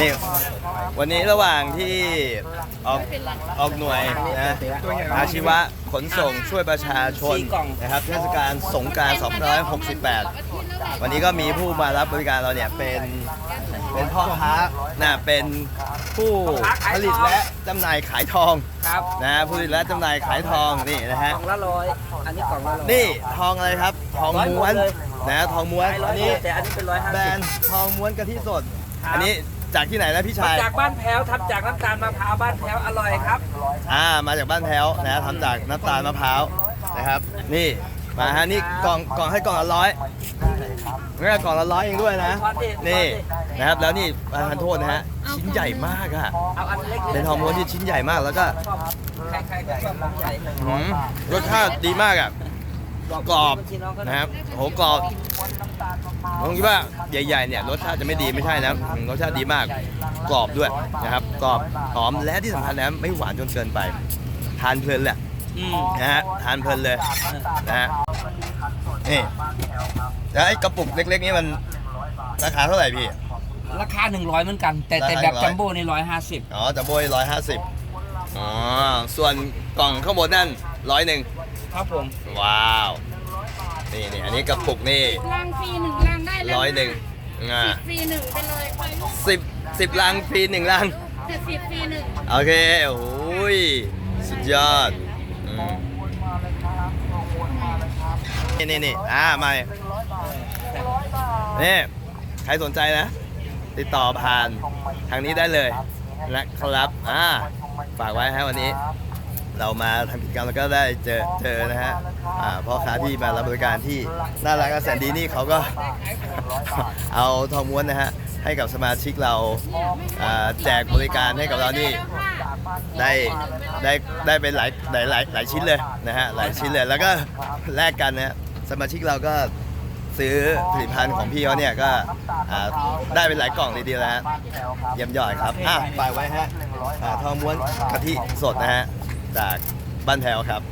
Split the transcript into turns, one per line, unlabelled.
นี่วันนี้ระหว่างที่ออกออกหน่วยนะอาชีวะขนส่งช่วยประชาชนนะครับเทศกาลสงกราร2568 วันนี้ก็มีผู้มารับบริการเราเนี่ยเป็นเป็นพ่อค้านะเป็นผู้ผลิตและจำหน่ายขายทอง
ครับ
นะผู้ผลิตและจำหน่ายขายทองนี่นะฮะ
กล่องละร้อยอันนี้กล่องละร้อย
นี่ทองอะไรครับ ทองม้วน
ร้อยหมดเลย
นะทองม้วน
ร้อ
อั
ย
นนี้
แต่อันนี้เป็นร้อยห้า
แบร
สิ
น
บ
ด์ทองม้วนกะทิสด
ครับ
อันนี้ จากที่ไหนนะพี่
มา
ชาย
จากบ้านแพ้วทำจากน้ำตาลมะพร้าวบ้านแพ้วอร่อยครับ
อ่ามาจากบ้านแพ้วนะทำจากน้ำตาลมะพร้าวนะครับ นี่มาฮะนี่กล่องกล่องให้กล่องละร้อยนี่กล่องละร้อยเองด้วยนะนี่นะครับแล้วนี่ประทานโทษนะฮะชิ้นใหญ่มากอะ
เอาอันเล็กๆ
เป็นทองม้วนที่ชิ้นใหญ่มากแล้วก็
ใครๆก็ชอบของใหญ่
หืมรสชาติดีมากอะกรอบนะครับโหกรอบ ผมคิดว่าใหญ่ๆเนี่ยรสชาติจะไม่ดีไม่ใช่นะอืมรสชาติดีมากกรอบด้วยนะครับกรอบหอมและที่สำคัญนะไม่หวานจนเกินไป ทานเพลินแหละ
อืม
นะฮะทานเพลินเลยนะฮะนี่แล้วไอ้กระปุกเล็กๆนี่มันราคาเท่าไหร่พี่
ราคา 100 เหมือนกัน แต่แต่
ราคา
แบบ
100
จัมโบ้ในร้อยห้าสิบ
อ๋อจะโบยร้อยห้าสิบอ๋อส่วนกล่องข้างบนนั่นร้อยหนึ่ง
ครับผม
ว้าว นี่นี่อันนี้กระปุกนี่
ลังฟรีหนึ่งลังได้แล้ว
ร้อยหนึ่งอ่า
สิบฟรีหนึ่งไปเลย
สิบสิบลังฟรีหนึ่งลัง
แต่สิบฟรีหนึ่ง
โอเคโอ้ยสุดยอดอืมนี่นี่นี่อ่ามานี่ใครสนใจนะ ติดต่อผ่านทางนี้ได้เลยนะครับอ่าฝากไว้ฮะวันนี้ เรามาทำกิจกรรมแล้วก็ได้เจอเจอนะฮะอ่าพ่อค้าที่มารับบริการที่น่ารักและแสนดีนี่เขาก็ เอาทองม้วนนะฮะให้กับสมาชิกเราอ่าแจกบริการให้กับเรานี่ได้ได้ได้เป็นหลายหลายหลายหลายชิ้นเลยนะฮะหลายชิ้นเลยแล้วก็แลกกันนะฮะสมาชิกเราก็ซื้อผลิตภัณฑ์ของพี่เขาเนี่ยก็อ่าได้เป็นหลายกล่องดีๆแล้วฮะเยี่ยมยอดครับอะฝากไว้ฮะอ่าทองม้วนกะทิสดนะฮะ จากบ้านแถวครับ